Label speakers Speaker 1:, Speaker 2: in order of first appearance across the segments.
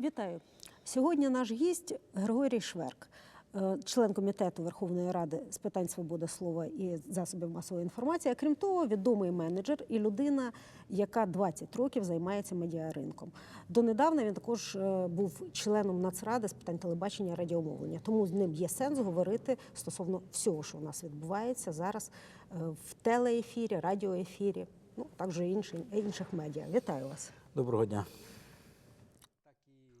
Speaker 1: Вітаю. Сьогодні наш гість Григорій Шверк, е, член комітету Верховної Ради з питань свободи слова і засобів масової інформації. А крім того, відомий менеджер і людина, яка 20 років займається медіаринком. Донедавна він також е, був членом Нацради з питань телебачення і радіомовлення. Тому з ним є сенс говорити стосовно всього, що у нас відбувається зараз е, в телеефірі, радіоефірі, ну також і інших, інших медіа. Вітаю вас.
Speaker 2: Доброго дня.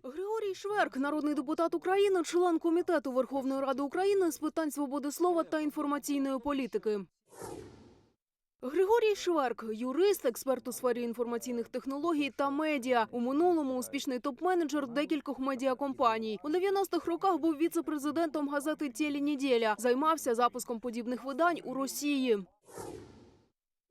Speaker 3: Григорій Шверк, народний депутат України, член комітету Верховної Ради України з питань свободи слова та інформаційної політики. Григорій Шверк, юрист, експерт у сфері інформаційних технологій та медіа. У минулому успішний топ-менеджер декількох медіакомпаній. У 90-х роках був віце-президентом газети «Тілі неділя». Займався запуском подібних видань у Росії.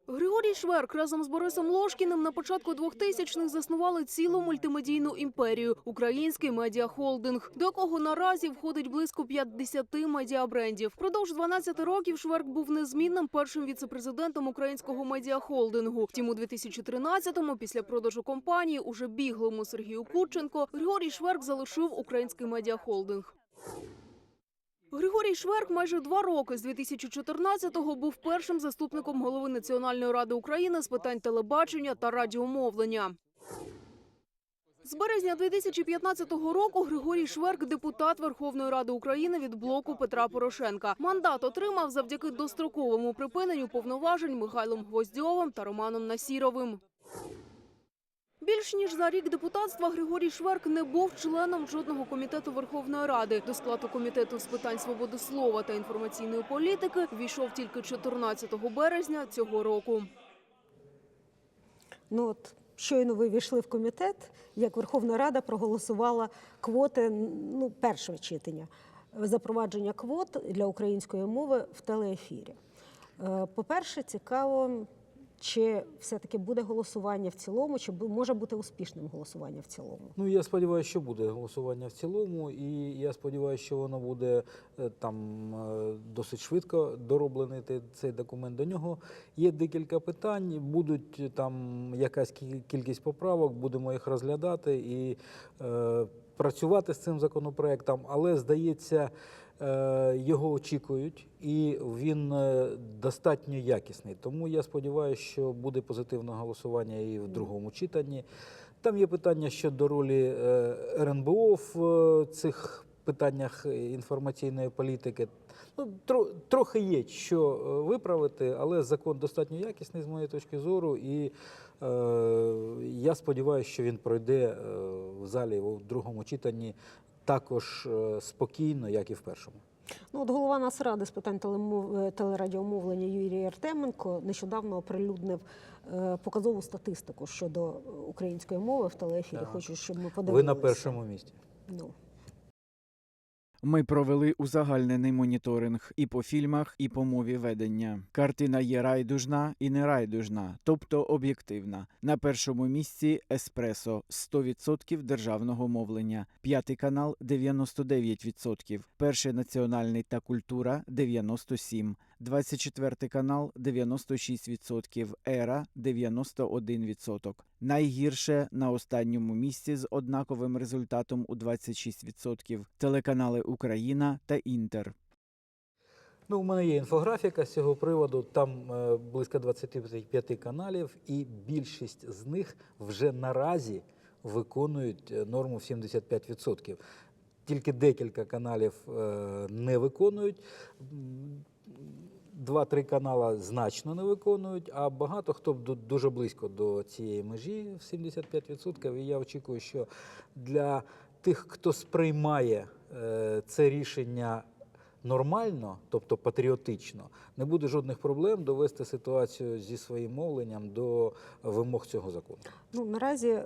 Speaker 3: Григорій Шверк разом з Борисом Лошкіним на початку 2000-х заснували цілу мультимедійну імперію – український медіахолдинг, до якого наразі входить близько 50 медіабрендів. Впродовж 12 років Шверк був незмінним першим віцепрезидентом українського медіахолдингу. Втім, у 2013-му, після продажу компанії, уже біглому Сергію Курченко, Григорій Шверк залишив український медіахолдинг. Григорій Шверк майже два роки з 2014-го був першим заступником голови Національної ради України з питань телебачення та радіомовлення. З березня 2015 року Григорій Шверк – депутат Верховної Ради України від блоку Петра Порошенка. Мандат отримав завдяки достроковому припиненню повноважень Михайлом Гвоздьовим та Романом Насіровим. Більш ніж за рік депутатства Григорій Шверк не був членом жодного комітету Верховної Ради. До складу комітету з питань свободи слова та інформаційної політики війшов тільки 14 березня цього року.
Speaker 1: Ну от щойно ви війшли в комітет, як Верховна Рада проголосувала квоти ну, першого читання запровадження квот для української мови в телеефірі. Е, По-перше, цікаво, чи все-таки буде голосування в цілому, чи може бути успішним голосування в цілому.
Speaker 2: Ну я сподіваюся, що буде голосування в цілому, і я сподіваюся, що воно буде е, там е, досить швидко дороблений цей документ. До нього є декілька питань. Будуть е, там якась кількість поправок, будемо їх розглядати і працювати з цим законопроектом. Але здається, е, його очікують, і він е, достатньо якісний. Тому я сподіваюся, що буде позитивне голосування і в другому читанні. Там є питання щодо ролі е, РНБО в цих питаннях інформаційної політики. Ну, тро, трохи є що виправити, але закон достатньо якісний з моєї точки зору, і я сподіваюся, що він пройде е, в залі у другому читанні також е, спокійно, як і в першому.
Speaker 1: Ну, от голова Нацради з питань телемов... е, телерадіомовлення Юрій Артеменко нещодавно оприлюднив е, показову статистику щодо е, української мови в телеефірі. Хочу, щоб ми
Speaker 2: Ви на першому місці.
Speaker 1: Ну.
Speaker 4: Ми провели узагальнений моніторинг і по фільмах, і по мові ведення. Картина є райдужна і не райдужна, тобто об'єктивна. На першому місці Еспресо 100% державного мовлення, п'ятий канал 99%, перший національний та культура 97%, 24 канал 96%, Ера 91%. Найгірше на останньому місці з однаковим результатом у 26% телеканали Україна та Інтер.
Speaker 2: Ну, у мене є інфографіка з цього приводу. Там е, близько 25 каналів, і більшість з них вже наразі виконують е, норму в 75%. Тільки декілька каналів е, не виконують. Два-три канала значно не виконують, а багато хто ду- дуже близько до цієї межі в 75%. І я очікую, що для тих, хто сприймає е, це рішення нормально, тобто патріотично, не буде жодних проблем довести ситуацію зі своїм мовленням до вимог цього закону.
Speaker 1: Ну, наразі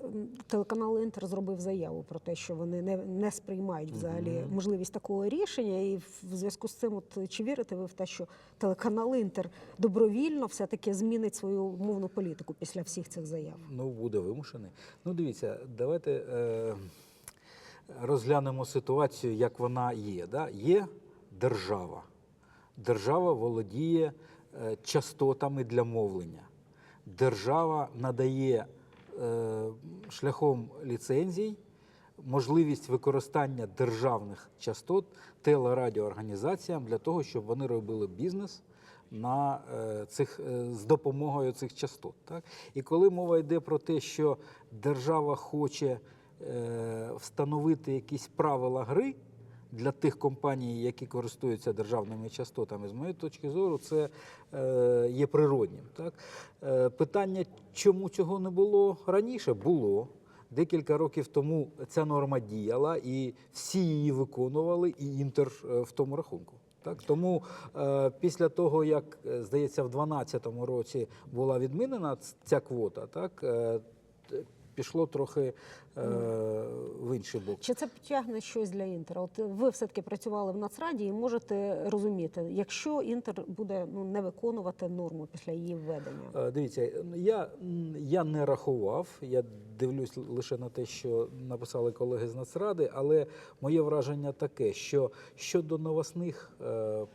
Speaker 1: телеканал Інтер зробив заяву про те, що вони не, не сприймають взагалі
Speaker 2: Мгм. можливість
Speaker 1: такого рішення. І в зв'язку з цим, от чи вірите ви в те, що телеканал Інтер добровільно все-таки змінить свою мовну політику після всіх цих заяв?
Speaker 2: Ну, буде вимушений. Ну, дивіться, давайте е, розглянемо ситуацію, як вона є. Да? Є держава. Держава володіє е, частотами для мовлення. Держава надає е, шляхом ліцензій можливість використання державних частот телерадіоорганізаціям для того, щоб вони робили бізнес на е, цих з допомогою цих частот. Так? І коли мова йде про те, що держава хоче встановити якісь правила гри для тих компаній, які користуються державними частотами, з моєї точки зору, це е, є природнім. Так? Е, питання, чому цього не було раніше, було. Декілька років тому ця норма діяла, і всі її виконували, і інтер е, в тому рахунку. Так тому е, після того, як здається, в 2012 році була відмінена ця квота, так е, пішло трохи е, в інший бок.
Speaker 1: Чи це тягне щось для інтера? От ви все-таки працювали в Нацраді і можете розуміти, якщо інтер буде ну, не виконувати норму після її введення.
Speaker 2: Е, Дивіться, я, я не рахував, я дивлюсь лише на те, що написали колеги з Нацради, але моє враження таке, що щодо новосних е,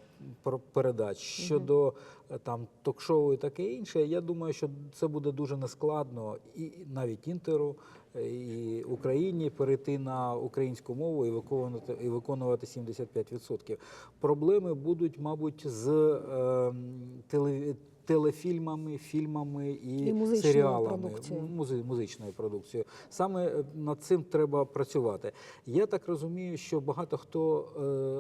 Speaker 2: передач, щодо е, там ток-шоу і таке інше, я думаю, що це буде дуже нескладно і навіть інтеру. е, І Україні перейти на українську мову і виконувати і виконувати 75%. Проблеми будуть, мабуть, з е, теле, телефільмами, фільмами і,
Speaker 1: І музичною
Speaker 2: серіалами,
Speaker 1: продукцією.
Speaker 2: музи- музичною продукцією. Саме е, над цим треба працювати. Я так розумію, що багато хто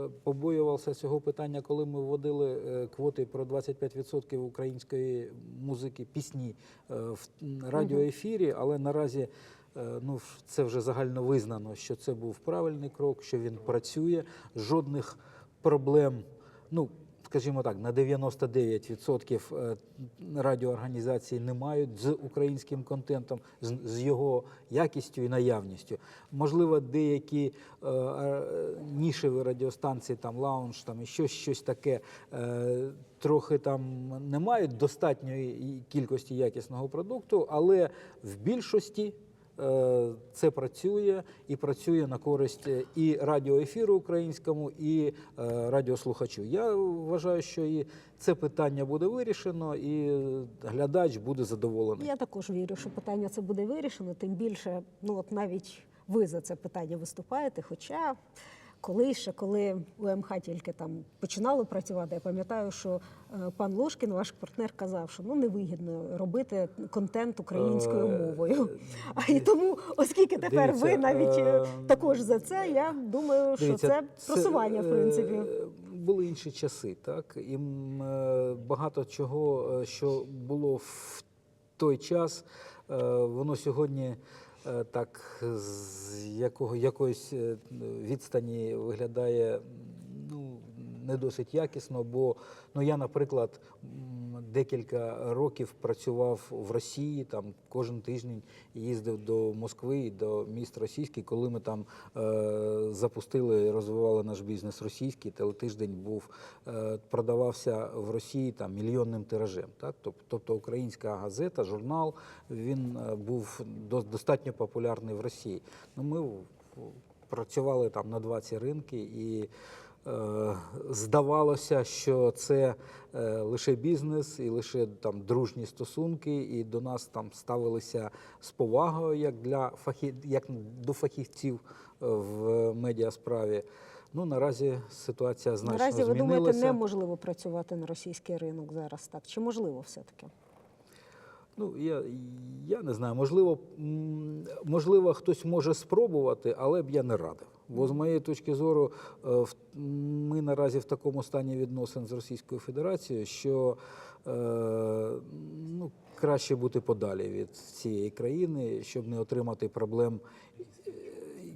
Speaker 2: е, побоювався цього питання, коли ми вводили е, квоти про 25% української музики, пісні е, в радіоефірі, але наразі. е, Ну, це вже загально визнано, що це був правильний крок, що він працює. Жодних проблем, ну скажімо так, на 99% е, радіоорганізацій не мають з українським контентом, з, його якістю і наявністю. Можливо, деякі е, нішеві радіостанції, там лаунж, там і щось, щось таке. Е, Трохи там не мають достатньої кількості якісного продукту, але в більшості це працює і працює на користь е, і радіоефіру українському, і е, радіослухачу. Я вважаю, що і це питання буде вирішено, і глядач буде задоволений.
Speaker 1: Я також вірю, що питання це буде вирішено. Тим більше, ну от навіть ви за це питання виступаєте. Хоча колись ще, коли УМХ тільки там починало працювати, я пам'ятаю, що е, пан Ложкін, ваш партнер, казав, що ну невигідно робити контент українською
Speaker 2: Е,
Speaker 1: мовою. А і тому, оскільки тепер ви навіть е,
Speaker 2: е,
Speaker 1: також за це, я думаю, що це просування, в принципі.
Speaker 2: е, Були інші часи, так? І е, багато чого, е, що було в той час, е, воно сьогодні е, так з якого, якоїсь е, відстані виглядає ну, не досить якісно, бо ну, я, наприклад, декілька років працював в Росії, там кожен тиждень їздив до Москви і до міст російських, коли ми там е, запустили і розвивали наш бізнес російський, телетиждень був, е, продавався в Росії там мільйонним тиражем. Так? Тоб- Тобто українська газета, журнал, він е, був до- достатньо популярний в Росії. Ну, ми працювали там на 20 ринки і здавалося, що це е, лише бізнес і лише там дружні стосунки, і до нас там ставилися з повагою як для фахі... як до фахівців е, в медіасправі. Ну наразі ситуація значно
Speaker 1: Наразі ви
Speaker 2: змінилася.
Speaker 1: думаєте, неможливо працювати на російський ринок зараз так? Чи можливо все-таки?
Speaker 2: Ну, я, я не знаю, можливо, можливо, хтось може спробувати, але б я не радив. Бо з моєї точки зору, е, ми наразі в такому стані відносин з Російською Федерацією, що е, ну, краще бути подалі від цієї країни, щоб не отримати проблем.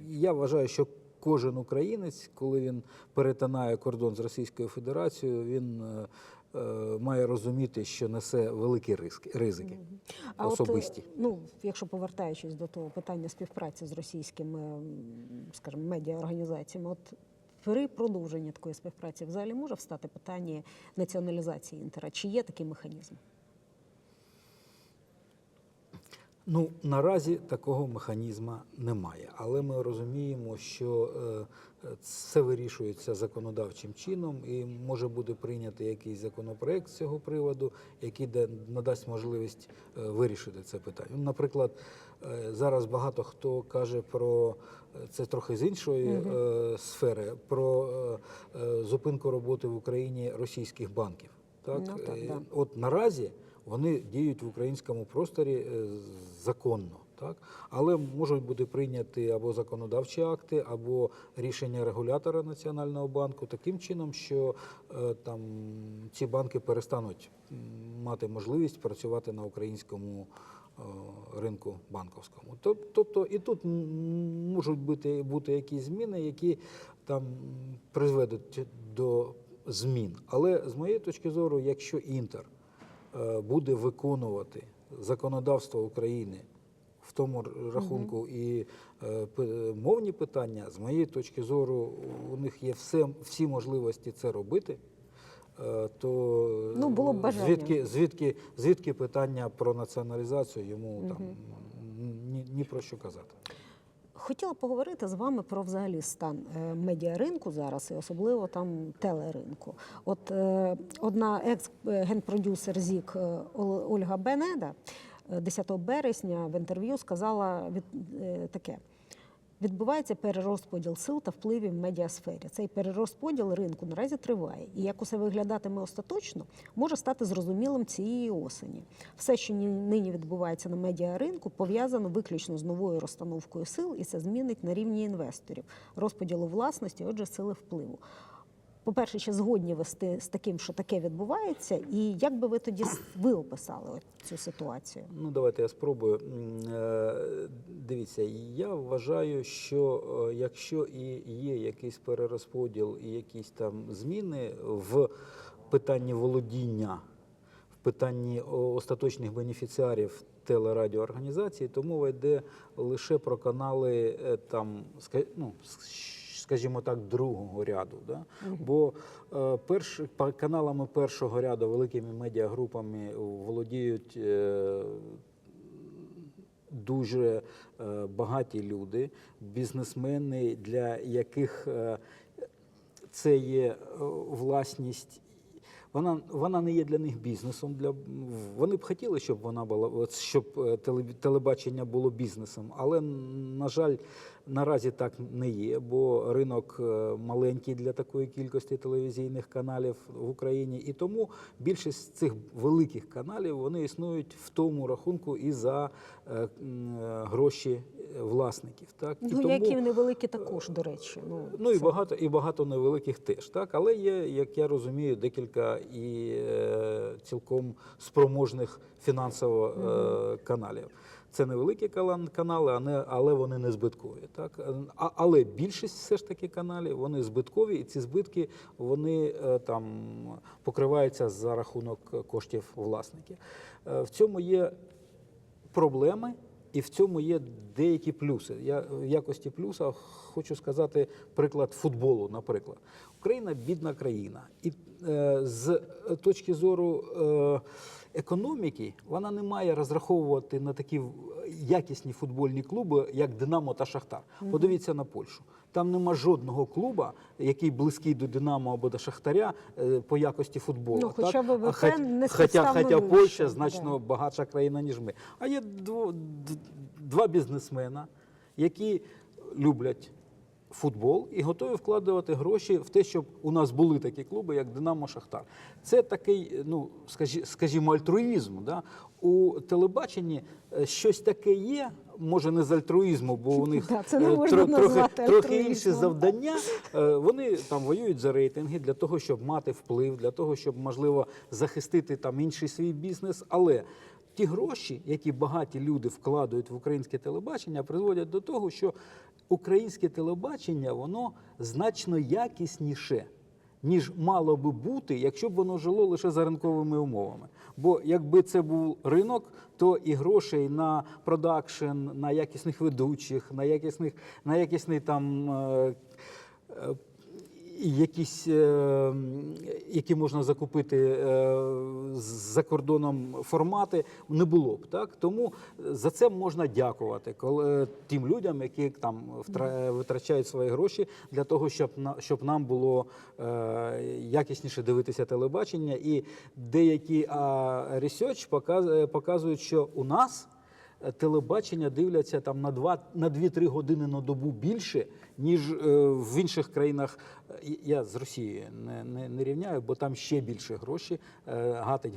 Speaker 2: Я вважаю, що кожен українець, коли він перетинає кордон з Російською Федерацією, він е, має розуміти, що несе великі ризики. ризики.
Speaker 1: А
Speaker 2: Особисті.
Speaker 1: От, е, ну, якщо повертаючись до того питання співпраці з російськими, скажімо, медіаорганізаціями, от при продовженні такої співпраці взагалі може встати питання націоналізації інтера? Чи є такий механізм?
Speaker 2: Ну, наразі такого механізму немає, але ми розуміємо, що е, це вирішується законодавчим чином, і може бути прийнятий якийсь законопроект з цього приводу, який надасть можливість е, вирішити це питання. Ну, Наприклад, е, зараз багато хто каже про е, це трохи з іншої е, сфери, про е, е, зупинку роботи в Україні російських банків. Так,
Speaker 1: Ну, так,
Speaker 2: Е,
Speaker 1: да.
Speaker 2: от наразі вони діють в українському просторі е, законно, так але можуть бути прийняті або законодавчі акти, або рішення регулятора національного банку таким чином, що е, там ці банки перестануть мати можливість працювати на українському. е, Ринку банковському, тобто і тут можуть бути, бути якісь зміни, які там призведуть до змін. Але з моєї точки зору, якщо Інтер буде виконувати законодавство України в тому рахунку і е, мовні питання, з моєї точки зору, у них є все, всі можливості це робити. е, То
Speaker 1: Ну, було б бажання.
Speaker 2: звідки, звідки, звідки питання про націоналізацію йому там ні, ні про що казати.
Speaker 1: Хотіла поговорити з вами про взагалі стан е, медіаринку зараз, і особливо там телеринку. От е, одна екс-генпродюсер ЗІК е, Ольга Бенеда е, 10 березня в інтерв'ю сказала від, таке. Відбувається перерозподіл сил та впливів в медіасфері. Цей перерозподіл ринку наразі триває. І як усе виглядатиме остаточно, може стати зрозумілим цієї осені. Все, що ні- нині відбувається на медіаринку, пов'язано виключно з новою розстановкою сил, і це змінить на рівні інвесторів, розподілу власності, отже, сили впливу. По-перше, чи згодні ви з таким, що таке відбувається, і як би ви тоді ви описали цю ситуацію?
Speaker 2: Ну, давайте я спробую. Е, Дивіться, я вважаю, що е, якщо і є якийсь перерозподіл і якісь там зміни в питанні володіння, в питанні остаточних бенефіціарів телерадіоорганізації, то мова йде лише про канали е, там, ну, скажімо так, другого ряду. Да? Бо е, перш, каналами першого ряду, великими медіагрупами володіють е, дуже е, багаті люди, бізнесмени, для яких е, це є е, власність. Вона, вона не є для них бізнесом. Для, вони б хотіли, щоб вона була, щоб е, телебачення було бізнесом, але, на жаль, наразі так не є, бо ринок е, маленький для такої кількості телевізійних каналів в Україні. І тому більшість цих великих каналів вони існують в тому рахунку і за е, гроші власників. Так? і
Speaker 1: Ну,
Speaker 2: тому...
Speaker 1: які вони великі також, до речі. Ну,
Speaker 2: Ну і
Speaker 1: це-
Speaker 2: багато, і багато невеликих теж, так. Але є, як я розумію, декілька і е, цілком спроможних фінансово е, каналів. Це невеликі канали, але вони не збиткові. Так? Але більшість все ж таки каналів вони збиткові, і ці збитки вони е, там покриваються за рахунок коштів власників. Е, в цьому є проблеми, і в цьому є деякі плюси. Я в якості плюса хочу сказати приклад футболу, наприклад. Україна бідна країна, і е, з точки зору е, економіки вона не має розраховувати на такі якісні футбольні клуби, як Динамо та Шахтар. Подивіться на Польщу. Там нема жодного клуба, який близький до Динамо або до Шахтаря е, по якості футболу.
Speaker 1: Ну, хоча
Speaker 2: так?
Speaker 1: ВВП
Speaker 2: А
Speaker 1: не
Speaker 2: хоча, хоча Польща значно
Speaker 1: да.
Speaker 2: багатша країна, ніж ми. А є дво, два бізнесмена, які люблять футбол і готові вкладати гроші в те, щоб у нас були такі клуби, як Динамо Шахтар. Це такий, ну скажі, скажімо, альтруїзм. Да? У телебаченні е, щось таке є. Може, не з альтруїзму, бо у них
Speaker 1: Да, це не
Speaker 2: е,
Speaker 1: можна
Speaker 2: тро- трохи, трохи інші завдання. Е, Вони там воюють за рейтинги для того, щоб мати вплив, для того, щоб можливо захистити там інший свій бізнес. Але ті гроші, які багаті люди вкладають в українське телебачення, призводять до того, що українське телебачення воно значно якісніше. Ніж мало би бути, якщо б воно жило лише за ринковими умовами. Бо якби це був ринок, то і грошей на продакшн, на якісних ведучих, на якісних, на якісний там е, е, якісь, е, які можна закупити е, за кордоном формати, не було б. Так? Тому за це можна дякувати коли, тим людям, які там витрачають свої гроші для того, щоб, щоб нам було е, якісніше дивитися телебачення. І деякі показ- показують, що у нас е, телебачення дивляться там на 2 на 2-3 години на добу більше, ніж е, в інших країнах. Е, Я з Росії не, не, не рівняю, бо там ще більше гроші е, гатить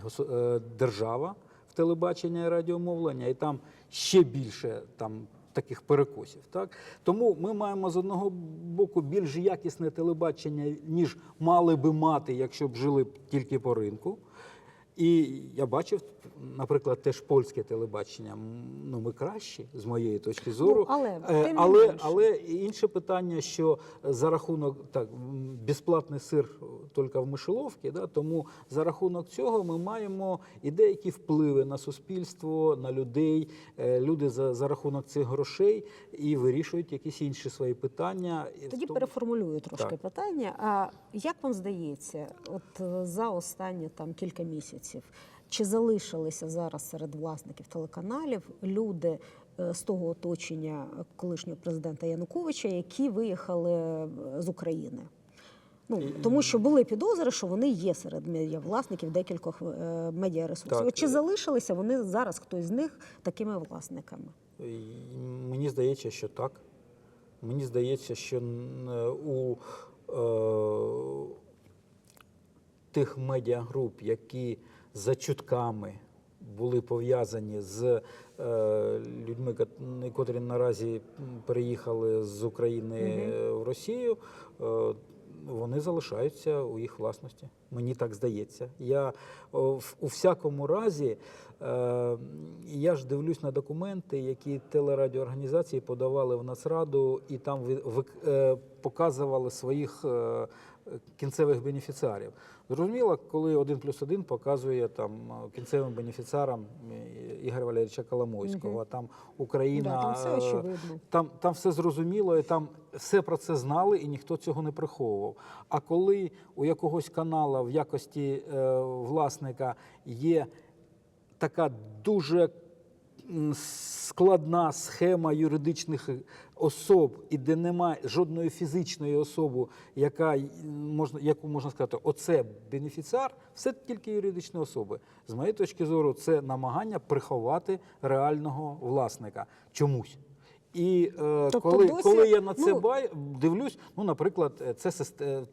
Speaker 2: держава в телебачення і радіомовлення, і там ще більше там. Таких перекосів, так тому ми маємо з одного боку більш якісне телебачення, ніж мали би мати, якщо б жили тільки по ринку. І я бачив, наприклад, теж польське телебачення. Ну, ми кращі з моєї точки зору.
Speaker 1: Ну, але,
Speaker 2: Е,
Speaker 1: тим
Speaker 2: але,
Speaker 1: менше.
Speaker 2: але інше питання, що за рахунок так, безплатний сир тільки в мишеловці, да, тому за рахунок цього ми маємо і деякі впливи на суспільство, на людей. Е, Люди за, за рахунок цих грошей і вирішують якісь інші свої питання.
Speaker 1: Тоді
Speaker 2: тому-
Speaker 1: переформулюю трошки
Speaker 2: Так.
Speaker 1: питання. А як вам здається, от е, за останні там кілька місяців, чи залишилися зараз серед власників телеканалів люди е, з того оточення колишнього президента Януковича, які виїхали е, з України? Ну тому що були підозри, що вони є серед медіавласників декількох е, медіаресурсів.
Speaker 2: Так.
Speaker 1: Чи залишилися вони зараз хтось з них такими власниками?
Speaker 2: Мені здається, що так. Мені здається, що у е, тих медіагруп, які за чутками були пов'язані з е, людьми, кот- котрі наразі переїхали з України е, в Росію, е, вони залишаються у їх власності. Мені так здається. Я в- у всякому разі, е, я ж дивлюсь на документи, які телерадіоорганізації подавали в Нацраду, і там ви, ви- е, показували своїх е, кінцевих бенефіціарів. Зрозуміло, коли один плюс один показує там е, кінцевим бенефіціарам е, Ігоря Валерійовича Коломойського, а там Україна.
Speaker 1: Да, там все
Speaker 2: е, там, там все зрозуміло, і там все про це знали, і ніхто цього не приховував. А коли у якогось канала в якості е, власника є така дуже складна схема юридичних особ, і де немає жодної фізичної особи, яка можна, яку можна сказати, оце бенефіціар, все тільки юридичні особи. З моєї точки зору, це намагання приховати реального власника чомусь. І е,
Speaker 1: Тобто
Speaker 2: коли,
Speaker 1: досі,
Speaker 2: коли я на це
Speaker 1: ну-
Speaker 2: бай, дивлюсь, ну, наприклад, це,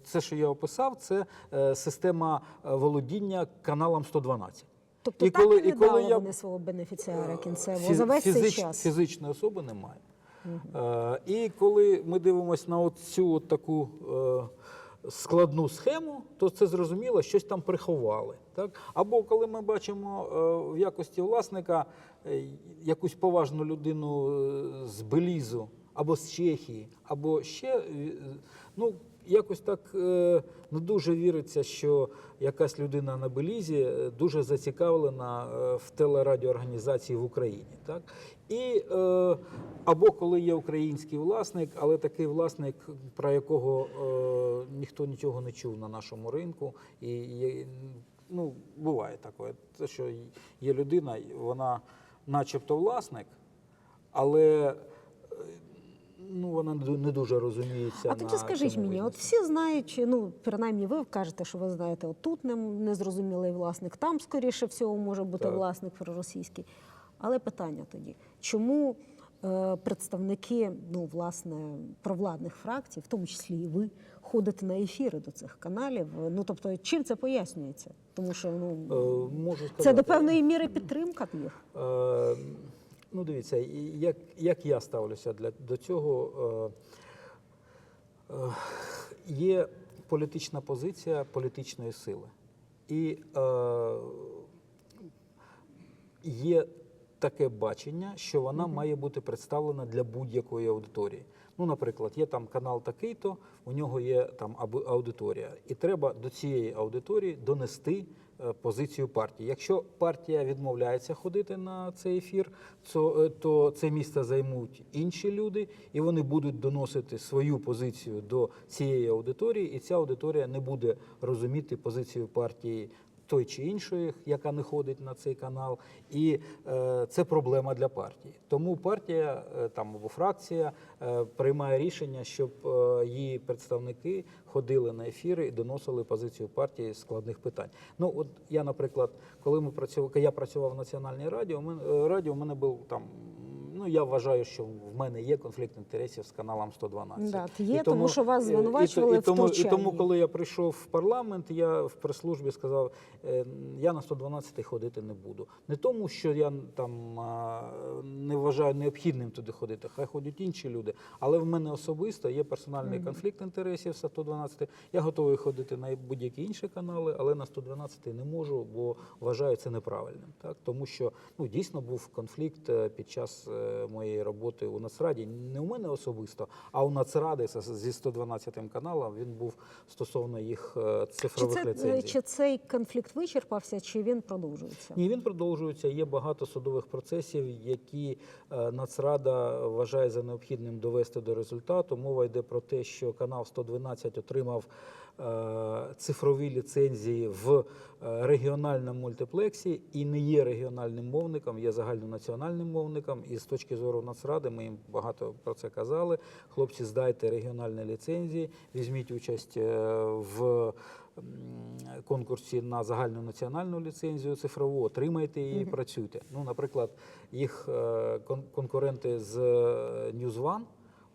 Speaker 2: це, що я описав, це е, система е, володіння каналом 112.
Speaker 1: Тобто
Speaker 2: І
Speaker 1: так і не
Speaker 2: і коли
Speaker 1: дали
Speaker 2: я-
Speaker 1: вони свого бенефіціара кінцевого
Speaker 2: Фіз-
Speaker 1: за весь цей час.
Speaker 2: Фізичної особи немає. Е, і коли ми дивимося на цю от таку е, складну схему, то це зрозуміло, щось там приховали. Так? Або коли ми бачимо е, в якості власника е, якусь поважну людину е, з Белізу, або з Чехії, або ще. е, Ну, якось так не дуже віриться, що якась людина на Белізі е, дуже зацікавлена е, в телерадіоорганізації в Україні. Так? І, е, або коли є український власник, але такий власник, про якого ніхто нічого не чув на нашому ринку. І, ну, буває таке, що є людина, вона начебто власник, але ну, вона не ду- не дуже розуміється.
Speaker 1: А тоді
Speaker 2: на
Speaker 1: скажіть мені, от всі знають, ну принаймні ви кажете, що ви знаєте, от тут незрозумілий власник, там скоріше всього може бути
Speaker 2: Так.
Speaker 1: власник проросійський. Але питання тоді, чому е, представники ну, власне, провладних фракцій, в тому числі і ви, ходите на ефіри до цих каналів? Ну тобто, чим це пояснюється? Тому що ну
Speaker 2: Е, можу сказати,
Speaker 1: це до певної міри підтримка їх.
Speaker 2: Е, ну, дивіться, як, як я ставлюся для, до цього, е, е, є політична позиція політичної сили. І е, є таке бачення, що вона має бути представлена для будь-якої аудиторії. Ну, наприклад, є там канал такий-то, у нього є там аудиторія, і треба до цієї аудиторії донести е, позицію партії. Якщо партія відмовляється ходити на цей ефір, то, е, то це місце займуть інші люди, і вони будуть доносити свою позицію до цієї аудиторії, і ця аудиторія не буде розуміти позицію партії. Той чи іншої, яка не ходить на цей канал, і е, це проблема для партії. Тому партія е, там або фракція е, приймає рішення, щоб її представники ходили на ефіри і доносили позицію партії складних питань. Ну от я, наприклад, коли ми працювали, я працював в національній радіо, у радіо, у мене був там. Ну я вважаю, що в мене є конфлікт інтересів з каналом 112.
Speaker 1: Да,
Speaker 2: І
Speaker 1: є, тому що вас
Speaker 2: е, і-
Speaker 1: звинувачували
Speaker 2: і,
Speaker 1: в
Speaker 2: тому, і тому, коли я прийшов в парламент, я в прес-службі сказав, е, я на 112 ходити не буду. Не тому, що я там не вважаю необхідним туди ходити, хай ходять інші люди. Але в мене особисто є персональний конфлікт інтересів з 112. Я готовий ходити на будь-які інші канали, але на 112 не можу, бо вважаю це неправильним. Так? Тому що ну, дійсно був конфлікт е, під час моєї роботи у Нацраді. Не у мене особисто, а у Нацради зі 112 каналом він був стосовно їх е,
Speaker 1: Чи,
Speaker 2: цифрових
Speaker 1: це,
Speaker 2: ліцензій.
Speaker 1: чи цей конфлікт вичерпався, чи він продовжується?
Speaker 2: Ні, він продовжується. Є багато судових процесів, які е, Нацрада вважає за необхідним довести до результату. Мова йде про те, що канал 112 отримав е, цифрові ліцензії в е, регіональному мультиплексі і не є регіональним мовником, є загальнонаціональним мовником. І з точки зору Нацради ми їм багато про це казали. Хлопці, здайте регіональні ліцензії, візьміть участь е, в конкурсі на загальну національну ліцензію цифрову, отримайте її і працюйте. Ну, наприклад, їх е, конкуренти з е, NewsOne,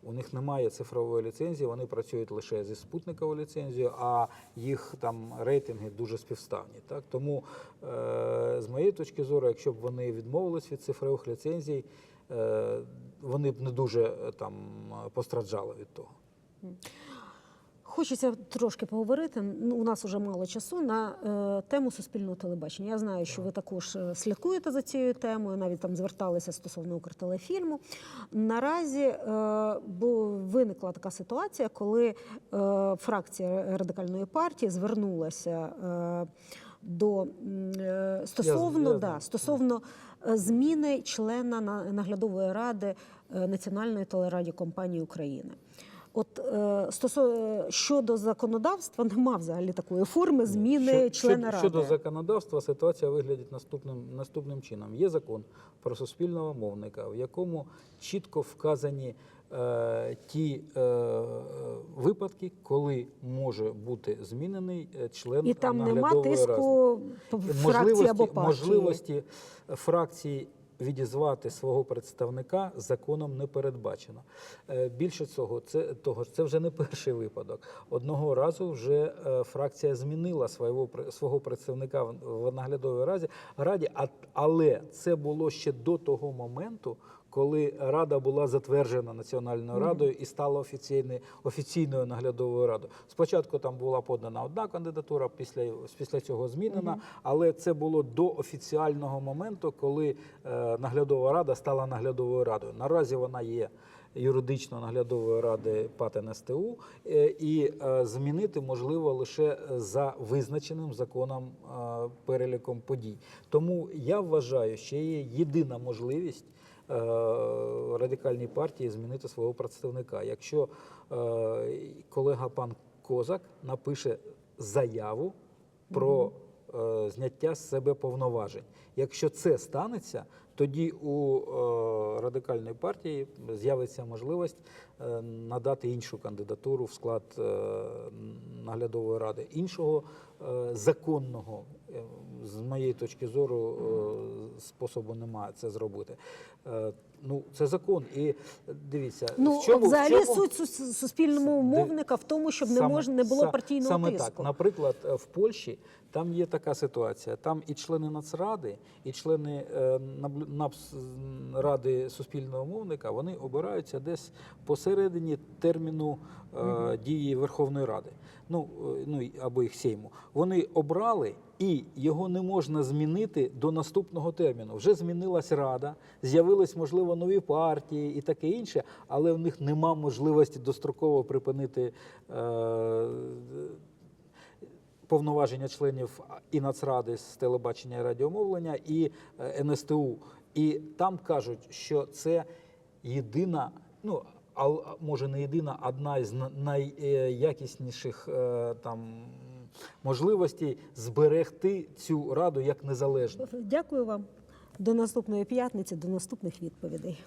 Speaker 2: у них немає цифрової ліцензії, вони працюють лише зі спутниковою ліцензією, а їх там рейтинги дуже співставні. Так? Тому, е, з моєї точки зору, якщо б вони відмовились від цифрових ліцензій, е, вони б не дуже е, там постраждали від того.
Speaker 1: Хочеться трошки поговорити. Ну, у нас вже мало часу на е, тему суспільного телебачення. Я знаю, що ви також е, слідкуєте за цією темою, навіть там зверталися стосовно Укртелефільму. Наразі е, бо виникла така ситуація, коли е, фракція радикальної партії звернулася. Е, до е, стосовно
Speaker 2: я
Speaker 1: да, стосовно е, зміни члена наглядової ради е, Національної телерадіокомпанії України. От е, стосовно щодо законодавства, нема взагалі такої форми зміни члена
Speaker 2: щодо,
Speaker 1: ради.
Speaker 2: щодо законодавства, ситуація виглядить наступним, наступним чином. Є закон про суспільного мовника, в якому чітко вказані е, ті е, е, випадки, коли може бути змінений е, член
Speaker 1: І там нема тиску фракції або партії.
Speaker 2: можливості фракції відізвати свого представника законом не передбачено. Е, Більше цього, це того ж це вже не перший випадок. Одного разу вже е, фракція змінила свого свого представника в- наглядовій раді раді, але це було ще до того моменту. Коли рада була затверджена Національною радою і стала офіційною, офіційною наглядовою радою. Спочатку там була подана одна кандидатура, після, після цього змінена, але це було до офіціального моменту, коли е, наглядова рада стала наглядовою радою. Наразі вона є юридично наглядової ради ПАТ НСТУ, е, і е, змінити можливо лише за визначеним законом переліком подій. Тому я вважаю, що є єдина можливість радикальній партії змінити свого представника. Якщо е, колега пан Козак напише заяву про е, зняття з себе повноважень. Якщо це станеться, тоді у е, радикальної партії з'явиться можливість е, надати іншу кандидатуру в склад е, наглядової ради, іншого е, законного, е, з моєї точки зору, е, способу немає це зробити. Е, ну, це закон. І дивіться,
Speaker 1: Ну,
Speaker 2: в чому,
Speaker 1: взагалі
Speaker 2: в чому...
Speaker 1: суть сус- суспільного мовника в тому, щоб не
Speaker 2: Саме-
Speaker 1: мож, не було партійного
Speaker 2: саме
Speaker 1: тиску.
Speaker 2: так. Наприклад, е, в Польщі там є така ситуація. Там і члени Нацради, і члени е, Ради суспільного мовника вони обираються десь посередині терміну е, дії Верховної Ради. Ну, е, ну або їх Сейму. Вони обрали І його не можна змінити до наступного терміну. Вже змінилась рада, з'явились, можливо, нові партії і таке інше, але в них нема можливості достроково припинити е, повноваження членів і Нацради з телебачення і радіомовлення, і е, НСТУ. І там кажуть, що це єдина, ну а може не єдина, одна із найякісніших е, там можливостей зберегти цю раду як незалежну.
Speaker 1: Дякую вам. До наступної п'ятниці, до наступних відповідей.